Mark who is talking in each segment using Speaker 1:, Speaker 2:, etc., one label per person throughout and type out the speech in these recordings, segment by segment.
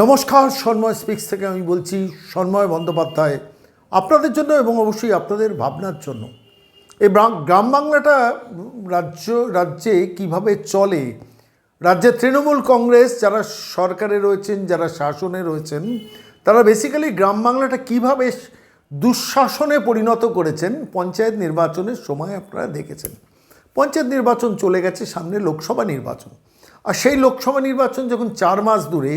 Speaker 1: নমস্কার, সন্ময় স্পিক্স থেকে আমি বলছি সন্ময় বন্দ্যোপাধ্যায় আপনাদের জন্য এবং অবশ্যই আপনাদের ভাবনার জন্য। এই গ্রাম বাংলাটা রাজ্য, রাজ্যে কীভাবে চলে? রাজ্যে তৃণমূল কংগ্রেস যারা সরকারে রয়েছেন, যারা শাসনে রয়েছেন, তারা বেসিক্যালি গ্রাম বাংলাটা কীভাবে দুঃশাসনে পরিণত করেছেন? পঞ্চায়েত নির্বাচনের সময় আপনারা দেখেছেন। পঞ্চায়েত নির্বাচন চলে গেছে সামনে লোকসভা নির্বাচন। আর সেই লোকসভা নির্বাচন যখন চার মাস দূরে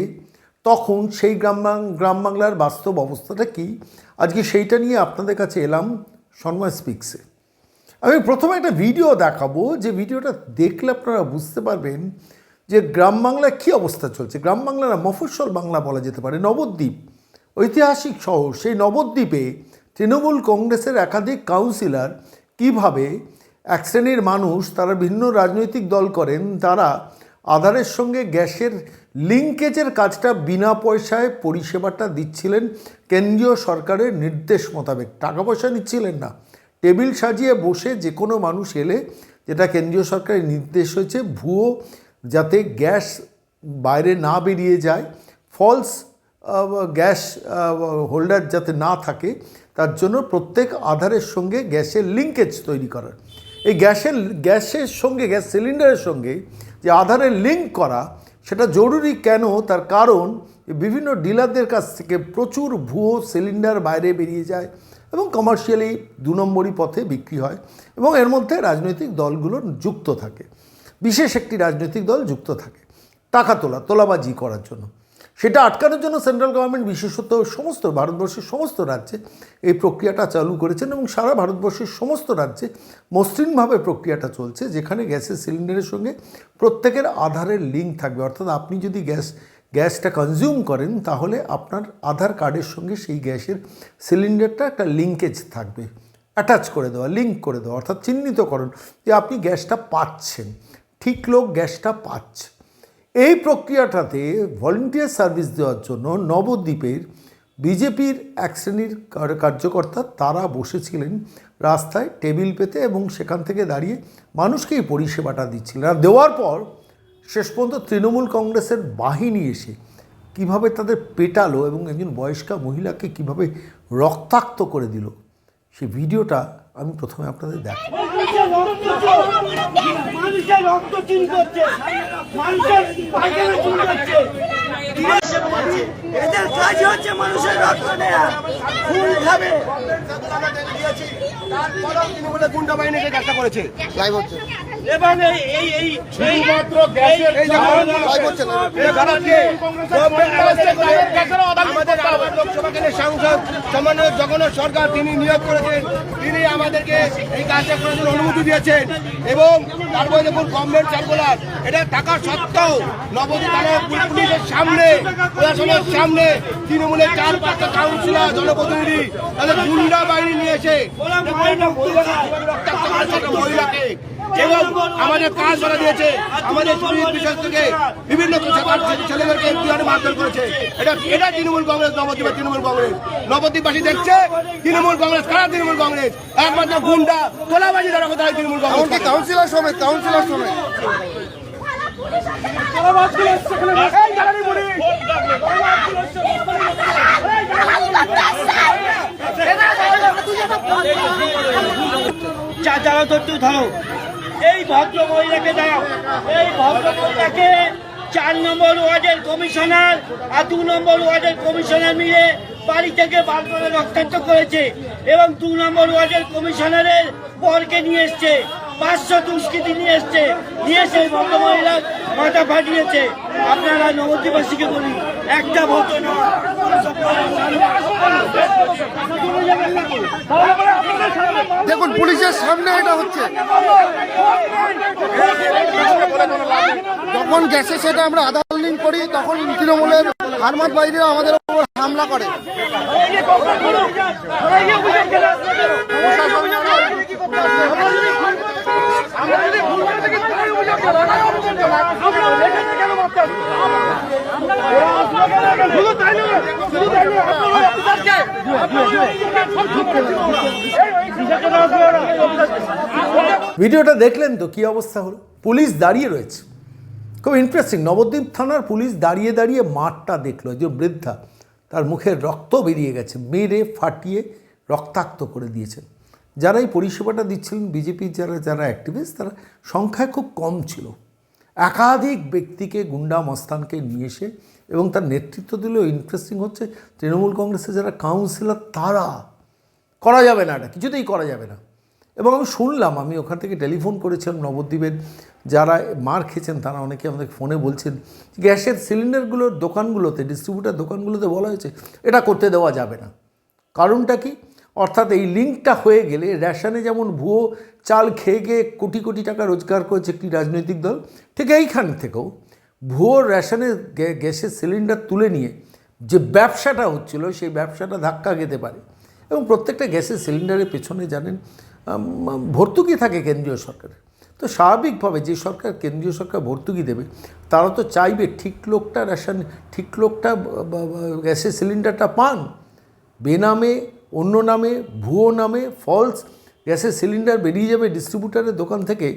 Speaker 1: তখন সেই গ্রাম গ্রাম বাংলার বাস্তব অবস্থাটা কী? আজকে সেইটা নিয়ে আপনাদের কাছে এলাম সন্ময় স্পিক্সে। আমি প্রথমে একটা ভিডিও দেখাবো, যে ভিডিওটা দেখলে আপনারা বুঝতে পারবেন যে গ্রাম বাংলায় কী অবস্থা চলছে। গ্রাম বাংলা না মফস্বল বাংলা বলা যেতে পারে, নবদ্বীপ। ঐতিহাসিক শহর, সেই নবদ্বীপে তৃণমূল কংগ্রেসের একাধিক কাউন্সিলর কীভাবে এক শ্রেণির মানুষ, তারা ভিন্ন রাজনৈতিক দল করেন, তারা আধারের সঙ্গে গ্যাসের লিঙ্কেজের কাজটা বিনা পয়সায় পরিষেবাটা দিচ্ছিলেন কেন্দ্রীয় সরকারের নির্দেশ মোতাবেক। টাকা পয়সা নিচ্ছিলেন না। টেবিল সাজিয়ে বসে যে কোনো মানুষ এলে যেটা কেন্দ্রীয় সরকারের নির্দেশ হয়েছে, ভুয়ো যাতে গ্যাস বাইরে না বেরিয়ে যায়, ফলস গ্যাস হোল্ডার যাতে না থাকে, তার জন্য প্রত্যেক আধারের সঙ্গে গ্যাসের লিঙ্কেজ তৈরি করার। এই গ্যাসের গ্যাসের সঙ্গে, গ্যাস সিলিন্ডারের সঙ্গে যে আধারের লিঙ্ক করা, সেটা জরুরি কেন? তার কারণ, বিভিন্ন ডিলারদের কাছ থেকে প্রচুর ভুয়ো সিলিন্ডার বাইরে বেরিয়ে যায় এবং কমার্শিয়ালি দু নম্বরই পথে বিক্রি হয় এবং এর মধ্যে রাজনৈতিক দলগুলো যুক্ত থাকে। বিশেষ একটি রাজনৈতিক দল যুক্ত থাকে, টাকা তোলা, তোলাবাজি করার জন্য। সেটা আটকানোর জন্য সেন্ট্রাল গভর্নমেন্ট, বিশেষত সমস্ত ভারতবর্ষের সমস্ত রাজ্যে এই প্রক্রিয়াটা চালু করেছেন এবং সারা ভারতবর্ষের সমস্ত রাজ্যে মসৃণভাবে প্রক্রিয়াটা চলছে, যেখানে গ্যাসের সিলিন্ডারের সঙ্গে প্রত্যেকের আধারের লিঙ্ক থাকবে। অর্থাৎ আপনি যদি গ্যাস, গ্যাসটা কনজিউম করেন, তাহলে আপনার আধার কার্ডের সঙ্গে সেই গ্যাসের সিলিন্ডারটা একটা লিঙ্কেজ থাকবে। অ্যাটাচ করে দেওয়া লিঙ্ক করে দেওয়া, অর্থাৎ চিহ্নিতকরণ যে আপনি গ্যাসটা পাচ্ছেন। ঠিক লোক গ্যাসটা পাচ্ছে। এই প্রক্রিয়াটাতে ভলেন্টিয়ার সার্ভিস দেওয়ার জন্য নবদ্বীপের বিজেপির এক শ্রেণির কার্যকর্তা তারা বসেছিলেন রাস্তায় টেবিল পেতে এবং সেখান থেকে দাঁড়িয়ে মানুষকে এই পরিষেবাটা দিচ্ছিলেন। আর দেওয়ার পর শেষ পর্যন্ত তৃণমূল কংগ্রেসের বাহিনী এসে কীভাবে তাদের পেটালো এবং একজন বয়স্কা মহিলাকে কীভাবে রক্তাক্ত করে দিল, সে ভিডিওটা আমি প্রথমে আপনাদের দেখ
Speaker 2: মানুষের রক্ত চুরি করছে। মানুষের পায়খানা চুরি করছে। এদের কাজ হচ্ছে মানুষের রক্ত নেয়া ফুল খাবে।
Speaker 3: গুন্ডা বাহিনীকে কাজটা করেছে? লাইভ হচ্ছে।
Speaker 2: এবং এই এই শুধুমাত্র গ্যাসের
Speaker 3: আমাদের লোকসভা কেন্দ্রের সাংসদ সম্মানীয় জগন্নাথ সরকার তিনি নিয়োগ করেছেন তিনি আমাদেরকে এই কাজটা করার জন্য অনুমতি দিয়েছেন এবং তারপরে দেখুন গভর্নমেন্ট সার্কুলার এটা থাকা সত্ত্বেও নবদ্বীপ পুলিশের সামনে প্রশাসনের সামনে তৃণমূলের চার পাঁচটা কাউন্সিলর জনপ্রতিনিধি তাদের গুন্ডা বাহিনী নিয়েছে মহিলাকে। এবং আমাদের কাজ ধরা দিয়েছে। আমাদের বিশেষ থেকে বিভিন্ন ছেলেদেরকে বিহারে মারধর করেছে। এটা এটা তৃণমূল কংগ্রেস নবদ্বীপের তৃণমূল কংগ্রেস। নবদ্বীপবাসী দেখছে তৃণমূল কংগ্রেস কারা তৃণমূল কংগ্রেস? একমাত্র গুন্ডা তোলাবাজি দ্বারা কোথায় তৃণমূল কংগ্রেস? কাউন্সিলর সমেত কাউন্সিলর সমেত।
Speaker 2: চা যারা ধরতে ধরো। এই ভদ্র মহিলাকে দাও এই ভদ্র মহিলাকে চার নম্বর ওয়ার্ডের কমিশনার আর দু নম্বর ওয়ার্ডের কমিশনার মিলে বাড়ি থেকে বার করে রক্তাক্ত করেছে এবং দু নম্বর ওয়ার্ডের কমিশনারের বরকে নিয়ে এসছে, পাঁচশো দুষ্কৃতি নিয়ে এসছে, নিয়ে এসে ভদ্র মহিলার মাথা ফাটিয়েছে। আপনারা নবদ্বীপবাসীকে বলি একটা না
Speaker 3: দেখুন পুলিশের সামনে এটা হচ্ছে। যখন গেছে সেটা আমরা লিঙ্ক করি, তখন তৃণমূলের হারমাত বাহিনীরা আমাদের উপর হামলা করে।
Speaker 1: ভিডিওটা দেখলেন তো কি অবস্থা হলো? পুলিশ দাঁড়িয়ে রয়েছে। খুব ইন্টারেস্টিং নবদ্বীপ থানার পুলিশ দাঁড়িয়ে দাঁড়িয়ে মাঠটা দেখল। যে বৃদ্ধা, তার মুখের রক্ত বেরিয়ে গেছে, মেরে ফাটিয়ে রক্তাক্ত করে দিয়েছেন। যারা এই পরিষেবাটা দিচ্ছিলেন, বিজেপির যারা যারা অ্যাক্টিভিস্ট তারা সংখ্যায় খুব কম ছিল। একাধিক ব্যক্তিকে গুন্ডা মস্তানকে নিয়ে এসে এবং তার নেতৃত্ব দিলেও ইন্টারেস্টিং হচ্ছে তৃণমূল কংগ্রেসের যারা কাউন্সিলর তারা করা যাবে না এটা, কিছুতেই করা যাবে না। এবং আমি শুনলাম, আমি ওখান থেকে টেলিফোন করেছিলাম নবদ্বীপের, যারা মার খেয়েছেন তারা অনেকে আমাদের ফোনে বলছেন, গ্যাসের সিলিন্ডারগুলোর দোকানগুলোতে ডিস্ট্রিবিউটার দোকানগুলোতে বলা হয়েছে, এটা করতে দেওয়া যাবে না। কারণটা কি? অর্থাৎ এই লিঙ্কটা হয়ে গেলে রেশনে যেমন ভুয়ো চাল খেয়ে গিয়ে কোটি কোটি টাকা রোজগার করেছে একটি রাজনৈতিক দল, ঠিক এইখান থেকেও ভুয়ো রেশনের গ্যা- গ্যাসের সিলিন্ডার তুলে নিয়ে যে ব্যবসাটা হচ্ছিল সেই ব্যবসাটা ধাক্কা খেতে পারে। এবং প্রত্যেকটা গ্যাসের সিলিন্ডারের পেছনে জানেন ভর্তুকি থাকে কেন্দ্রীয় সরকারের। তো স্বাভাবিকভাবে যে সরকার, কেন্দ্রীয় সরকার ভর্তুকি দেবে, তারা তো চাইবে ঠিক লোকটা রেশন, ঠিক লোকটা গ্যাসের সিলিন্ডারটা পান। বেনামে অন্য নামে, ভুয়ো নামে ফলস গ্যাসের সিলিন্ডার বেরিয়ে যাবে ডিস্ট্রিবিউটারের দোকান থেকে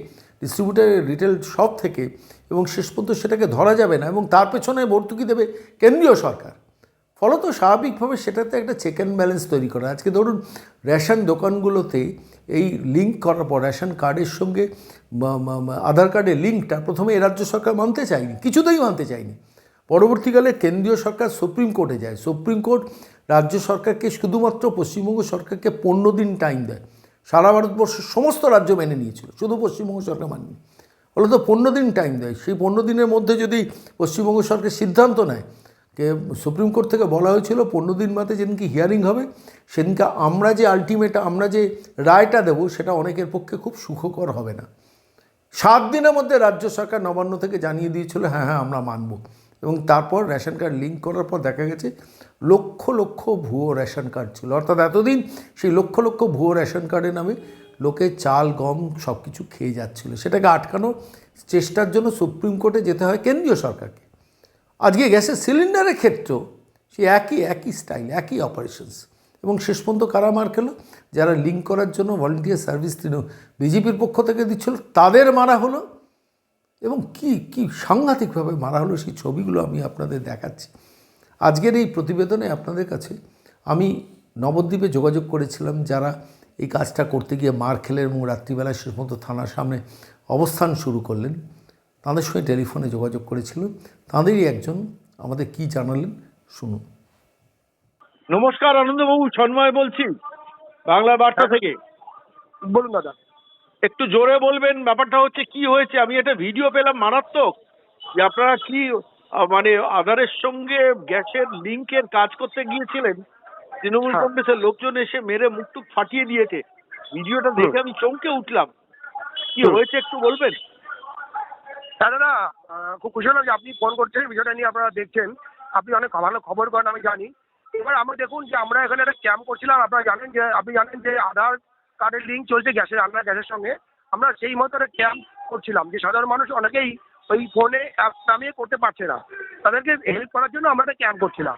Speaker 1: ডিস্ট্রিবিউটারের রিটেল শপ থেকে এবং শেষ পর্যন্ত সেটাকে ধরা যাবে না এবং তার পেছনে ভর্তুকি দেবে কেন্দ্রীয় সরকার। ফলত স্বাভাবিকভাবে সেটাতে একটা চেক অ্যান্ড ব্যালেন্স তৈরি করা। আজকে ধরুন, রেশন দোকানগুলোতে এই লিঙ্ক করার পর, রেশন কার্ডের সঙ্গে আধার কার্ডের লিঙ্কটা প্রথমে এ রাজ্য সরকার মানতে চায়নি, কিছুতেই মানতে চায়নি। পরবর্তীকালে কেন্দ্রীয় সরকার সুপ্রিম কোর্টে যায়। সুপ্রিম কোর্ট রাজ্য সরকারকে, শুধুমাত্র পশ্চিমবঙ্গ সরকারকে পনেরো দিন টাইম দেয়। সারা ভারতবর্ষের সমস্ত রাজ্য মেনে নিয়েছিল, শুধু পশ্চিমবঙ্গ সরকার মানেনি। ফলত পনেরো দিন টাইম দেয়। সেই পনেরো দিনের মধ্যে যদি পশ্চিমবঙ্গ সরকার সিদ্ধান্ত নেয় কে সুপ্রিম কোর্ট থেকে বলা হয়েছিল পনেরো দিন মাতে যেদিনকে হিয়ারিং হবে, সেদিনকে আমরা যে আলটিমেট আমরা যে রায়টা দেবো, সেটা অনেকের পক্ষে খুব সুখকর হবে না। সাত দিনের মধ্যে রাজ্য সরকার নবান্ন থেকে জানিয়ে দিয়েছিল হ্যাঁ হ্যাঁ আমরা মানব। এবং তারপর রেশন কার্ড লিঙ্ক করার পর দেখা গেছে লক্ষ লক্ষ ভুয়ো রেশন কার্ড ছিল। অর্থাৎ এতদিন সেই লক্ষ লক্ষ ভুয়ো রেশন কার্ডের নামে লোকে চাল, গম সব কিছু খেয়ে যাচ্ছিল। সেটাকে আটকানোর চেষ্টার জন্য সুপ্রিম কোর্টে যেতে হয় কেন্দ্রীয় সরকারকে। আজকে গ্যাসের সিলিন্ডারের ক্ষেত্রেও সে একই একই স্টাইল, একই অপারেশনস এবং শেষ পর্যন্ত কারা মার খেলো? যারা লিঙ্ক করার জন্য ভলেন্টিয়ার সার্ভিস তিনি বিজেপির পক্ষ থেকে দিচ্ছিল, তাদের মারা হলো। এবং কি কি সাংঘাতিকভাবে মারা হলো সেই ছবিগুলো আমি আপনাদের দেখাচ্ছি। আজকের এই প্রতিবেদনে আপনাদের কাছে আমি নবদ্বীপে যোগাযোগ করেছিলাম যারা এই কাজটা করতে গিয়ে মার খেলেন এবং রাত্রিবেলায় শেষ পর্যন্ত থানার সামনে অবস্থান শুরু করলেন তাদের সঙ্গে টেলিফোনে যোগাযোগ করেছিল তাঁদেরই একজন আমাদের কি জানালেন শুনুন।
Speaker 4: নমস্কার আনন্দবাবু সন্ময় বলছি বাংলা বার্তা থেকে।
Speaker 5: বলুন দাদা।
Speaker 4: একটু জোরে বলবেন ব্যাপারটা হচ্ছে কি হয়েছে? আমি একটা ভিডিও পেলাম মারাত্মক যে আপনারা কি মানে আধারের সঙ্গে গ্যাসের লিঙ্কের কাজ করতে গিয়েছিলেন তৃণমূল
Speaker 5: হ্যাঁ।
Speaker 4: কংগ্রেসের লোকজন এসে মেরে মুখটুক ফাটিয়ে দিয়েছে। ভিডিওটা দেখে আমি চমকে উঠলাম। কি হয়েছে একটু বলবেন?
Speaker 5: হ্যাঁ দাদা খুব খুশি হলাম যে আপনি ফোন করছেন বিষয়টা নিয়ে আপনারা দেখছেন। আপনি অনেক ভালো খবর করেন আমি জানি। এবার আমরা দেখুন যে আমরা এখানে একটা ক্যাম্প করছিলাম আপনারা জানেন যে আপনি জানেন যে আধার কার্ডের লিঙ্ক চলছে গ্যাসের রান্নার গ্যাসের সঙ্গে। আমরা সেই মতো একটা ক্যাম্প করছিলাম যে সাধারণ মানুষ অনেকেই ওই ফোনে নামিয়ে করতে পারছে না। তাদেরকে হেল্প করার জন্য আমরা একটা ক্যাম্প করছিলাম।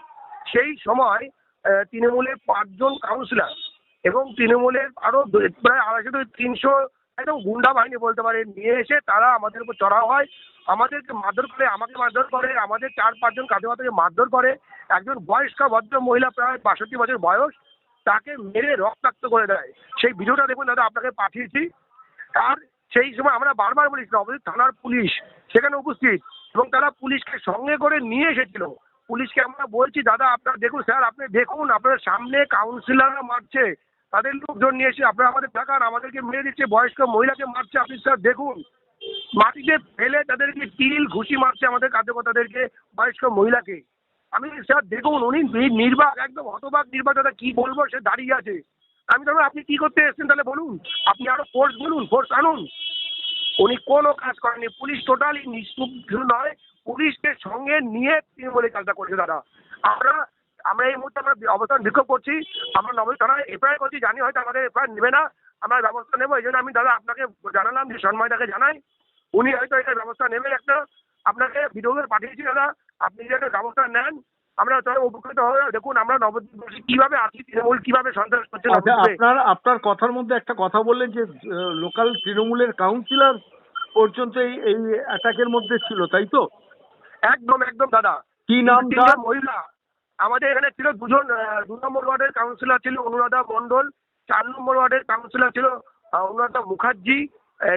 Speaker 5: সেই সময় তৃণমূলের পাঁচজন কাউন্সিলর এবং তৃণমূলের আরও প্রায় আড়াইশো থেকে তিনশো একদম গুন্ডা বাহিনী বলতে পারে, নিয়ে এসে তারা আমাদের উপর চড়াও হয়। আমাদেরকে মারধর করে, আমাকে মারধর করে, আমাদের চার পাঁচজন কাঁধে মাথাকে মারধর করে। একজন বয়স্ক ভদ্র মহিলা প্রায় বাষট্টি বছর বয়স, তাকে মেরে রক্তাক্ত করে দেয়। সেই ভিডিওটা দেখুন দাদা, আপনাকে পাঠিয়েছি। আর সেই সময় আমরা বারবার বলি নবদ্বীপ থানার পুলিশ সেখানে উপস্থিত। এবং তারা পুলিশকে সঙ্গে করে নিয়ে এসেছিল। পুলিশকে আমরা বলছি, দাদা, আপনারা দেখুন স্যার, আপনি দেখুন আপনার সামনে কাউন্সিলাররা মারছে। তাদের লোকজন নিয়ে এসে আপনারা আমাদের দেখান আমাদেরকে মেরে দিচ্ছে, বয়স্ক মহিলাকে মারছে, আপনি স্যার দেখুন। মাটিতে ফেলে তাদেরকে তিল, ঘুষি মারছে আমাদের কার্যকর্তাদেরকে, বয়স্ক মহিলাকে। আমি স্যার, দেখুন, উনি নির্বাক, একদম হতবাক নির্বাক, দাদা, কি বলব, সে দাঁড়িয়ে আছে। আমি তাহলে আপনি কি করতে এসেছেন তাহলে বলুন? আপনি আরও ফোর্স বলুন ফোর্স আনুন। উনি কোনো কাজ করেনি পুলিশ টোটালি নিষ্ঠুপ নয়, পুলিশকে সঙ্গে নিয়ে তৃণমূলের কাজটা করছে দাদা। আমরা আমরা এই মুহূর্তে আমরা অবস্থান বিক্ষোভ করছি। আমরা নবী থানায় এফআইআর করছি, জানি হয়তো আমাদের এফআইআর নেবে না। আমরা ব্যবস্থা নেব, এই জন্য আমি দাদা আপনাকে জানালাম যে সন্ময়দাকে জানাই। উনি হয়তো এটা ব্যবস্থা নেবেন একটা। আপনাকে ভিডিও পাঠিয়েছি দাদা। আপনি যদি একটা ব্যবস্থা নেন আমরা তাহলে উপকৃত হয়ে দেখুন আমরা নবদ্বীপ কীভাবে আছি তৃণমূল কীভাবে সন্ত্রাস করছে
Speaker 4: আচ্ছা আপনার আপনার কথার মধ্যে একটা কথা বললেন যে লোকাল তৃণমূলের কাউন্সিলর পর্যন্ত এই এই অ্যাটাকের মধ্যে ছিল তাই তো?
Speaker 5: একদম একদম দাদা।
Speaker 4: কি নাম
Speaker 5: মহিলা। আমাদের এখানে ছিল দুজন দু নম্বর ওয়ার্ডের কাউন্সিলর ছিল অনুরাধা মন্ডল চার নম্বর ওয়ার্ডের কাউন্সিলর ছিল অনুরাধা মুখার্জি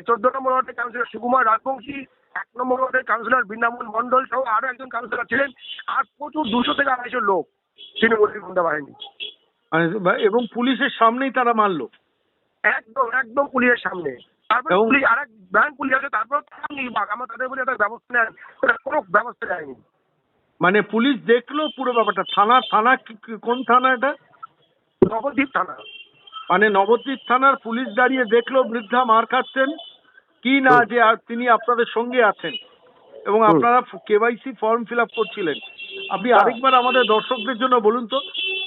Speaker 5: চোদ্দ নম্বর ওয়ার্ডের কাউন্সিলর সুকুমার রাজবংশী এক নম্বর ওয়ার্ডের কাউন্সিলর বৃন্দাবন মন্ডল সহ আরও একজন কাউন্সিলর ছিলেন। আর প্রচুর দুশো থেকে আড়াইশো লোক তৃণমূলের গুন্ডা বাহিনী।
Speaker 4: মানে এবং পুলিশের সামনেই তারা মারলো।
Speaker 5: একদম একদম পুলিশের সামনে। তারপর পুলিশ আর এক ব্যাংক পুলিশ আছে তারপর আমরা তাদের বলে একটা ব্যবস্থা ওরা কোনো ব্যবস্থা নেয়নি।
Speaker 4: মানে পুলিশ দেখল পুরো ব্যাপারটা। থানা থানা কোন থানা এটা?
Speaker 5: নবদ্বীপ থানা।
Speaker 4: মানে নবদ্বীপ থানার পুলিশ দাঁড়িয়ে দেখল বৃদ্ধা মার খাচ্ছেন। কি না যে আর তিনি আপনাদের সঙ্গে আছেন এবং আপনারা কেওয়াইসি ফর্ম ফিল আপ করছিলেন। আপনি আরেকবার আমাদের দর্শকদের জন্য বলুন তো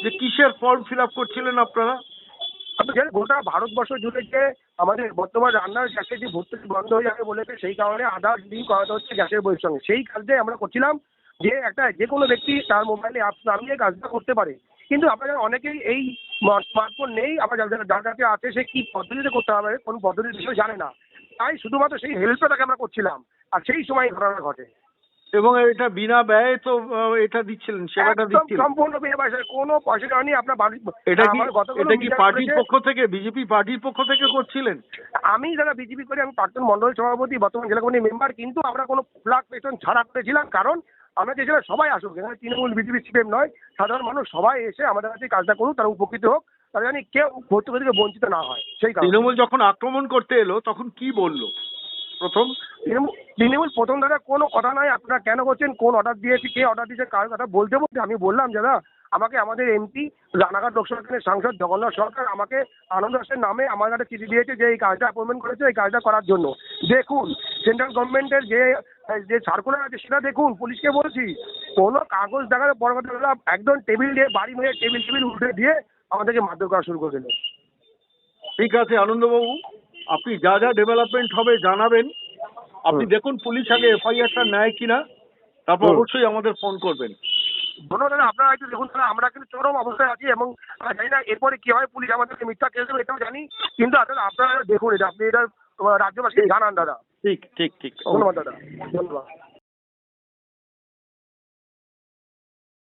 Speaker 4: যে কিসের ফর্ম ফিল আপ করছিলেন আপনারা?
Speaker 5: গোটা ভারতবর্ষ জুড়ে যে আমাদের বর্তমান রান্নার গ্যাসের যে ভর্তুকি বন্ধ হয়ে যাবে বলেছে সেই কারণে আধার লিঙ্ক করাতে হচ্ছে গ্যাসের বইয়ের সঙ্গে সেই কাজটাই আমরা করছিলাম যে একটা যে কোনো ব্যক্তি তার মোবাইলে অ্যাপস নামিয়ে কাজটা করতে পারে। কিন্তু আপনাদের অনেকেই এই স্মার্টফোন নেই আবার যাদের যার কাছে আছে সে কি পদ্ধতিতে করতে হবে কোন পদ্ধতির বিষয়ে জানে না। তাই শুধুমাত্র সেই হেল্পটা তাকে আমরা করছিলাম। আর সেই সময় ঘটনা ঘটে।
Speaker 4: এবং এটা বিনা ব্যয়ে তো এটা দিচ্ছিলেন সেবাটা দিচ্ছিলেন।
Speaker 5: সম্পূর্ণ বিনা পয়সায় কোনো পয়সা নেই আপনার বাড়ি
Speaker 4: এটা কি এটা কি পার্টির পক্ষ থেকে বিজেপি পার্টির পক্ষ থেকে করছিলেন?
Speaker 5: আমি যারা বিজেপি করি আমি প্রাক্তন মন্ডল সভাপতি বর্তমান জেলা কমিটির মেম্বার কিন্তু আমরা কোনো ফ্লাগ পেটন ছাড়া করেছিলাম কারণ আমরা চেয়েছিলাম সবাই আসুক এখানে তৃণমূল বিজেপি সিপিএম নয় সাধারণ মানুষ সবাই এসে আমাদের কাছে কাজটা করুক তারা উপকৃত হোক। তারা জানি কেউ ভর্তুকি থেকে বঞ্চিত না হয় সেই কারণে।
Speaker 4: তৃণমূল যখন আক্রমণ করতে এলো তখন কি বলল? প্রথম?
Speaker 5: তৃণমূল প্রথম দাদা কোনো কথা নাই আপনারা কেন করছেন কোন অর্ডার দিয়েছে কে অর্ডার দিয়েছে কার কথা বলতে বলতে আমি বললাম দাদা আমাকে আমাদের এমপি রানাঘাট লোকসভা কেন্দ্রের সাংসদ জগন্নাথ সরকার আমাকে আনন্দ দাসের নামে আমার কাছে চিঠি দিয়েছে যে এই কাজটা অ্যাপয়েন্টমেন্ট করেছে এই কাজটা করার জন্য। দেখুন সেন্ট্রাল গভর্নমেন্টের যে যে সার্কুলার আছে সেটা দেখুন পুলিশকে বলছি কোনো কাগজ দেখার বড় কথা একদম টেবিল দিয়ে বাড়ি মেরে টেবিল টেবিল উল্টে দিয়ে আমাদেরকে মারধর করা শুরু করে দিল।
Speaker 4: ঠিক আছে আনন্দবাবু আপনি যা যা ডেভেলপমেন্ট হবে জানাবেন। আপনি দেখুন পুলিশ আগে এফআইআরটা নেয় কিনা তারপর অবশ্যই আমাদের ফোন করবেন।
Speaker 5: ধন্যবাদ দাদা আপনারা একটু দেখুন দাদা আমরা কিন্তু চরম অবস্থায় আছি এবং জানি না এরপরে কি হয় পুলিশ আমাদেরকে মিথ্যা কেস দেবে এটাও জানি। কিন্তু দাদা আপনারা দেখুন এটা আপনি এটা আহ, রাজ্যবাসীকে জানান দাদা।
Speaker 4: ঠিক ঠিক ঠিক
Speaker 5: ধন্যবাদ দাদা ধন্যবাদ।